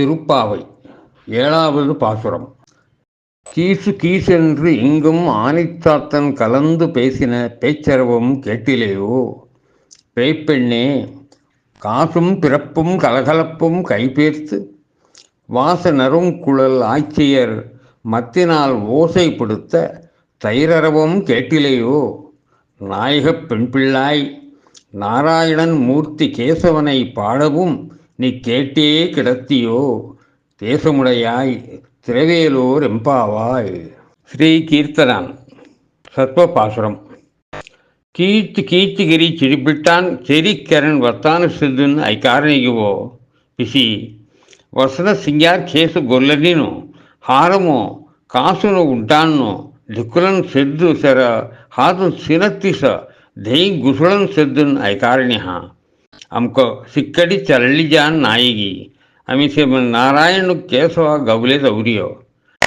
திருப்பாவை. ஏழாவது பாசுரம். கீசு கீசென்று இங்கும் ஆனிச்சாத்தன் கலந்து பேசின பேச்சரவும் கேட்டிலேயோ? பேய்ப்பெண்ணே காசும் பிறப்பும் கலகலப்பும் கைபேர்த்து வாச நறுங்குழல் ஆட்சியர் மத்தினால் ஓசை கொடுத்த தைரரவும் கேட்டிலேயோ? நாயகப் பெண்பிள்ளாய் நாராயணன் மூர்த்தி கேசவனை பாடவும் నీ కేటే కిడత్తియో దేశముడయ్యాయి త్రివేలో రింపావాయ్ శ్రీ కీర్తన సత్వపాసురం కీర్తి కీర్తిగిరి చిరిబిట్టాన్ చెరి కరణ్ వర్తాను సిద్ధున్ ఐకారణిగివో. పిసి వసన సింగార్ చేసు గొల్లనిను హారము కాసును ఉంటాను దిక్కులన్ సిద్ధు సర హాతు సినత్తిస దేయి గుసులన్ సిద్ధున్ ఐకారణిహా. ఐకారణ్య అమ్కో సిక్కడి చరళిజాన్ నాయిగి. అమిసే నారాయణు కేశవ గౌలే దౌర్యో.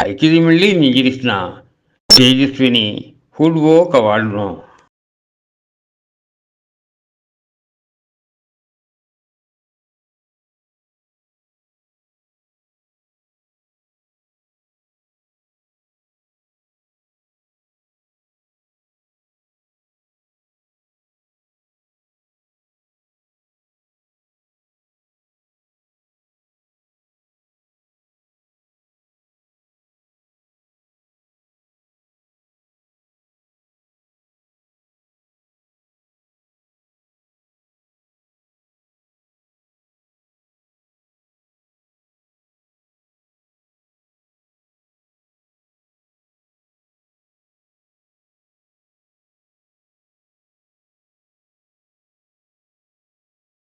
ఐకిది మిళ్ళి నిజిరిసిన తేజస్విని హుడ్వో కవాళ్ళను